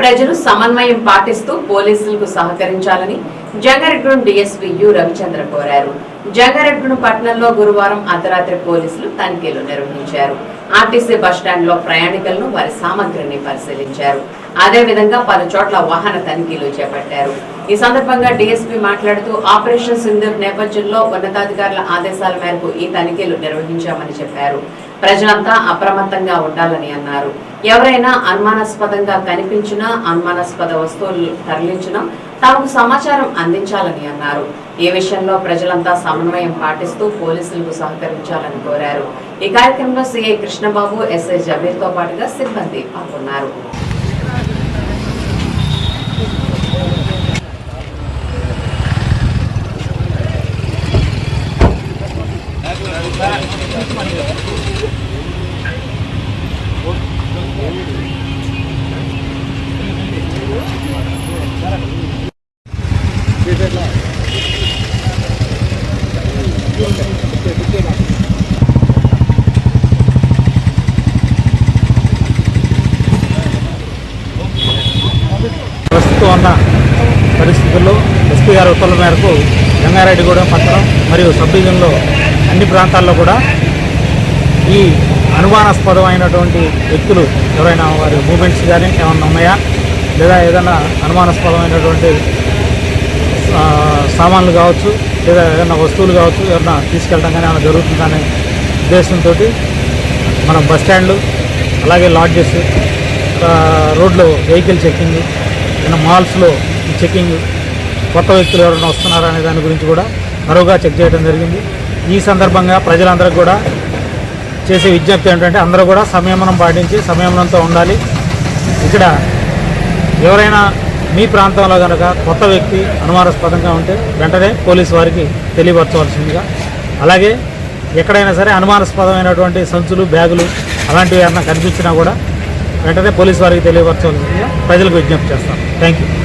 ప్రజలు సమన్వయం పాటిస్తూ పోలీసులకు సహకరించాలని జంగారెడ్డి డీఎస్పీ యు రవిచంద్ర కోరారు. జంగారెడ్డిగూడెం పట్టణంలో గురువారం అర్ధరాత్రి పోలీసులు తనిఖీలు నిర్వహించారు. ఆర్టీసీ బస్టాండ్లో ప్రయాణికులను వారి సామగ్రిని పరిశీలించారు. అదేవిధంగా పలు చోట్ల వాహన తనిఖీలు చేపట్టారు. ఈ సందర్భంగా డీఎస్పీ మాట్లాడుతూ ఆపరేషన్ సింధూర్ నేపథ్యంలో ఉన్నతాధికారుల ఆదేశాల మేరకు ఈ తనిఖీలు నిర్వహించామని చెప్పారు. ప్రజలంతా అప్రమత్తంగా ఉండాలని అన్నారు. ఎవరైనా అనుమానాస్పదంగా కనిపించినా అనుమానాస్పద వస్తువులు తరలించినా తమకు సమాచారం అందించాలని అన్నారు. ఈ విషయంలో ప్రజలంతా సమన్వయం పాటిస్తూ పోలీసులకు సహకరించాలని కోరారు. ఈ కార్యక్రమంలో సిఐ కృష్ణబాబు ఎస్ఐ జబీర్తో పాటుగా సిబ్బంది పాల్గొన్నారు. ప్రస్తుతం ఉన్న పరిస్థితుల్లో ఎస్పీ గారి ఉత్తర్వుల మేరకు జంగారెడ్డిగూడెం పట్టణం మరియు సబ్ డివిజన్లో అన్ని ప్రాంతాల్లో కూడా ఈ అనుమానాస్పదమైనటువంటి వ్యక్తులు ఎవరైనా వారి మూమెంట్స్ కానీ ఏమైనా ఉన్నాయా? లేదా ఏదైనా అనుమానాస్పదమైనటువంటి సామాన్లు కావచ్చు లేదా ఏదైనా వస్తువులు కావచ్చు ఏదైనా తీసుకెళ్ళడం కానీ ఏమైనా జరుగుతుందనే ఉద్దేశంతో మనం బస్ స్టాండ్లు అలాగే లాడ్జెస్ రోడ్లో వెహికల్ చెక్కింగ్ ఏదైనా మాల్స్లో చెక్కింగ్ కొత్త వ్యక్తులు ఎవరైనా వస్తున్నారా అనే దాని గురించి కూడా మరోగా చెక్ చేయడం జరిగింది. ఈ సందర్భంగా ప్రజలందరికీ కూడా చేసే విజ్ఞప్తి ఏంటంటే అందరూ కూడా సంయమనం పాటించి సంయమనంతో ఉండాలి. ఇక్కడ ఎవరైనా మీ ప్రాంతంలో కనుక కొత్త వ్యక్తి అనుమానాస్పదంగా ఉంటే వెంటనే పోలీసు వారికి తెలియపరచవలసిందిగా. అలాగే ఎక్కడైనా సరే అనుమానాస్పదమైనటువంటి సంచులు బ్యాగులు అలాంటివి ఏమైనా కనిపించినా కూడా వెంటనే పోలీసు వారికి తెలియపరచవలసిందిగా ప్రజలకు విజ్ఞప్తి చేస్తాం. Thank you